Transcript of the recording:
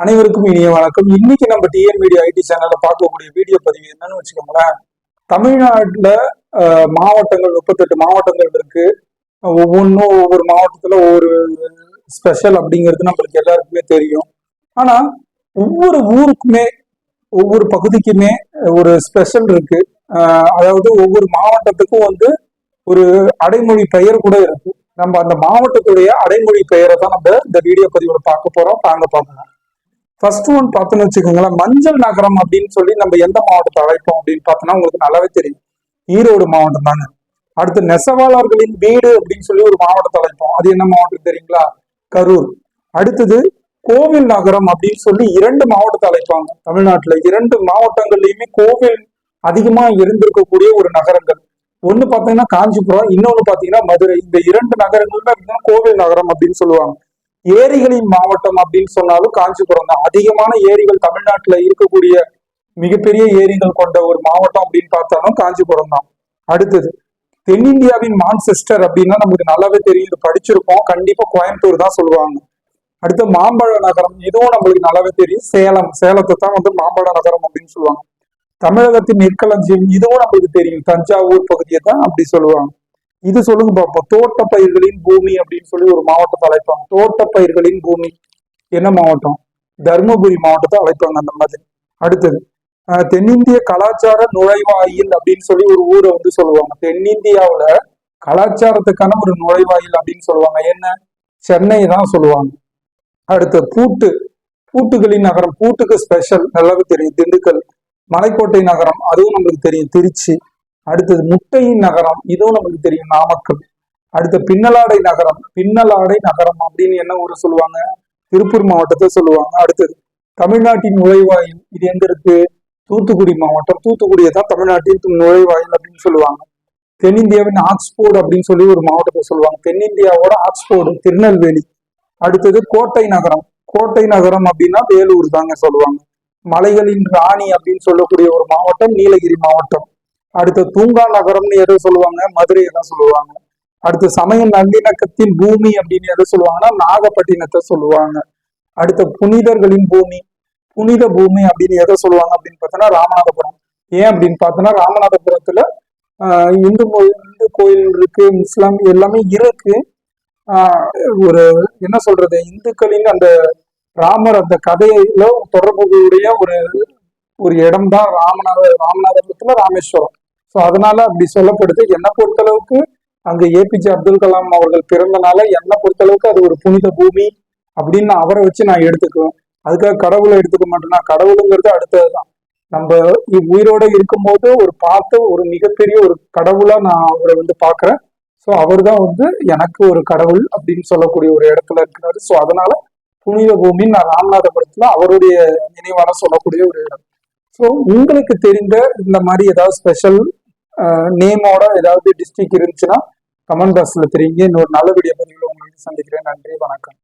அனைவருக்கும் இனிய வணக்கம். இன்னைக்கு நம்ம டிஎன் மீடியா ஐடி சேனல்ல பார்க்கக்கூடிய வீடியோ பதிவு என்னன்னு வச்சுக்கோங்களேன். தமிழ்நாட்டுல மாவட்டங்கள் முப்பத்தெட்டு மாவட்டங்கள் இருக்கு. ஒவ்வொன்றும் ஒவ்வொரு மாவட்டத்துல ஒவ்வொரு ஸ்பெஷல் அப்படிங்கிறது நம்மளுக்கு எல்லாருக்குமே தெரியும். ஆனா ஒவ்வொரு ஊருக்குமே ஒவ்வொரு பகுதிக்குமே ஒரு ஸ்பெஷல் இருக்கு. அதாவது ஒவ்வொரு மாவட்டத்துக்கும் வந்து ஒரு அடைமொழி பெயர் கூட இருக்கு. நம்ம அந்த மாவட்டத்துடைய அடைமொழி பெயரை தான் நம்ம இந்த வீடியோ பதிவோட பார்க்க போறோம். தாங்க பார்க்கலாம். ஃபர்ஸ்ட் ஒன் பார்த்தோன்னு வச்சுக்கோங்களேன் மஞ்சள் நகரம் அப்படின்னு சொல்லி நம்ம எந்த மாவட்டத்தை அழைப்போம் அப்படின்னு பார்த்தோன்னா உங்களுக்கு நல்லாவே தெரியும். ஈரோடு மாவட்டம் தாங்க அடுத்து நெசவாளர்களின் வீடு அப்படின்னு சொல்லி ஒரு மாவட்டத்தை அழைப்போம். அது என்ன மாவட்டம் தெரியுங்களா? கரூர். அடுத்தது கோவில் நகரம் அப்படின்னு சொல்லி இரண்டு மாவட்டத்தை அழைப்பாங்க. தமிழ்நாட்டுல இரண்டு மாவட்டங்கள்லயுமே கோவில் அதிகமா இருந்திருக்கக்கூடிய ஒரு நகரங்கள். ஒண்ணு பாத்தீங்கன்னா காஞ்சிபுரம் இன்னொன்னு பாத்தீங்கன்னா மதுரை. இந்த இரண்டு நகரங்களுமே கோவில் நகரம் அப்படின்னு சொல்லுவாங்க. ஏரிகளின் மாவட்டம் அப்படின்னு சொன்னாலும் காஞ்சிபுரம் தான். அதிகமான ஏரிகள் தமிழ்நாட்டுல இருக்கக்கூடிய மிகப்பெரிய ஏரிகள் கொண்ட ஒரு மாவட்டம் அப்படின்னு பார்த்தாலும் காஞ்சிபுரம் தான். அடுத்தது தென்னிந்தியாவின் மான்செஸ்டர் அப்படின்னா நமக்கு நல்லாவே தெரியும். இது படிச்சிருப்போம். கண்டிப்பா கோயம்புத்தூர் தான் சொல்லுவாங்க. அடுத்து மாம்பழ நகரம். இதுவும் நம்மளுக்கு நல்லாவே தெரியும். சேலம். சேலத்தை தான் வந்து மாம்பழ நகரம் அப்படின்னு சொல்லுவாங்க. தமிழகத்தின் நெற்களஞ்சியம் இதுவும் நம்மளுக்கு தெரியும். தஞ்சாவூர் பகுதியை தான் அப்படி சொல்லுவாங்க. இது சொல்லுங்க பார்ப்போம் தோட்ட பயிர்களின் பூமி அப்படின்னு சொல்லி ஒரு மாவட்டத்தை அழைப்பாங்க. தோட்ட பயிர்களின் பூமி. என்ன மாவட்டம்? தருமபுரி மாவட்டத்தை அழைப்பாங்க அந்த மாதிரி. அடுத்தது தென்னிந்திய கலாச்சார நுழைவாயில் அப்படின்னு சொல்லி ஒரு ஊரை வந்து சொல்லுவாங்க. தென்னிந்தியாவுல கலாச்சாரத்துக்கான ஒரு நுழைவாயில் அப்படின்னு சொல்லுவாங்க. என்ன? சென்னை தான் சொல்லுவாங்க. அடுத்து பூட்டு. பூட்டுகளின் நகரம் பூட்டுக்கு ஸ்பெஷல் நல்லாவே தெரியும். திண்டுக்கல் மலைக்கோட்டை நகரம் அதுவும் நம்மளுக்கு தெரியும். திருச்சி. அடுத்தது முட்டையின் நகரம். இதுவும் நமக்கு தெரியும் நாமக்கல். அடுத்த பின்னலாடை நகரம். பின்னலாடை நகரம் அப்படின்னு என்ன ஊர் சொல்லுவாங்க? திருப்பூர் மாவட்டத்தை சொல்லுவாங்க. அடுத்தது தமிழ்நாட்டின் நுழைவாயில். இது எங்க இருக்கு? தூத்துக்குடி மாவட்டம். தூத்துக்குடியை தான் தமிழ்நாட்டின் நுழைவாயில் அப்படின்னு சொல்லுவாங்க. தென்னிந்தியாவின் ஆக்ஸ்போர்டு அப்படின்னு சொல்லி ஒரு மாவட்டத்தை சொல்லுவாங்க. தென்னிந்தியாவோட ஆக்ஸ்போர்டு திருநெல்வேலி. அடுத்தது கோட்டை நகரம். கோட்டை நகரம் அப்படின்னா வேலூர் தாங்க சொல்லுவாங்க. மலைகளின் ராணி அப்படின்னு சொல்லக்கூடிய ஒரு மாவட்டம் நீலகிரி மாவட்டம். அடுத்து தூங்கா நகரம்னு எதை சொல்லுவாங்க? மதுரை எதை சொல்லுவாங்க. அடுத்து சமய நல்லிணக்கத்தின் பூமி அப்படின்னு எதை சொல்லுவாங்கன்னா நாகப்பட்டினத்தை சொல்லுவாங்க. அடுத்த புனிதர்களின் பூமி புனித பூமி அப்படின்னு எதை சொல்லுவாங்க அப்படின்னு பார்த்தோன்னா ராமநாதபுரம். ஏன் அப்படின்னு பார்த்தோன்னா ராமநாதபுரத்துல ஆஹ் இந்து இந்து கோயில் இருக்கு இஸ்லாம் எல்லாமே இருக்கு. ஆஹ் ஒரு என்ன சொல்றது இந்துக்களின் அந்த ராமர் அந்த கதையில தொடர்புடைய ஒரு ஒரு இடம் தான் ராமநாத ராமநாதபுரத்துல ராமேஸ்வரம். ஸோ அதனால அப்படி சொல்லப்படுது. என்னை பொறுத்தளவுக்கு அங்க ஏபிஜே அப்துல் கலாம் அவர்கள் பிறந்தனால என்னை பொறுத்தளவுக்கு அது ஒரு புனித பூமி அப்படின்னு நான் அவரை வச்சு நான் எடுத்துக்குவேன். அதுக்காக கடவுளை எடுத்துக்க மாட்டேன்னா கடவுளுங்கிறது அடுத்ததுதான். நம்ம உயிரோட இருக்கும்போது ஒரு பார்த்த ஒரு மிகப்பெரிய ஒரு கடவுளா நான் அவரை வந்து பாக்குறேன் ஸோ அவர் தான் வந்து எனக்கு ஒரு கடவுள் அப்படின்னு சொல்லக்கூடிய ஒரு இடத்துல இருக்கிறாரு. ஸோ அதனால புனித பூமின்னு நான் ராமநாதபுரத்துல அவருடைய நினைவான சொல்லக்கூடிய ஒரு இடம். ஸோ உங்களுக்கு தெரிந்த இந்த மாதிரி ஏதாவது ஸ்பெஷல் நேமோட ஏதாவது டிஸ்ட்ரிக்ட் இருந்துச்சுன்னா கமெண்ட் பாக்ஸ்ல தெரியுங்க. இன்னொரு நல்ல வீடியோ பதிவில் உங்களுக்கு சந்திக்கிறேன். நன்றி வணக்கம்.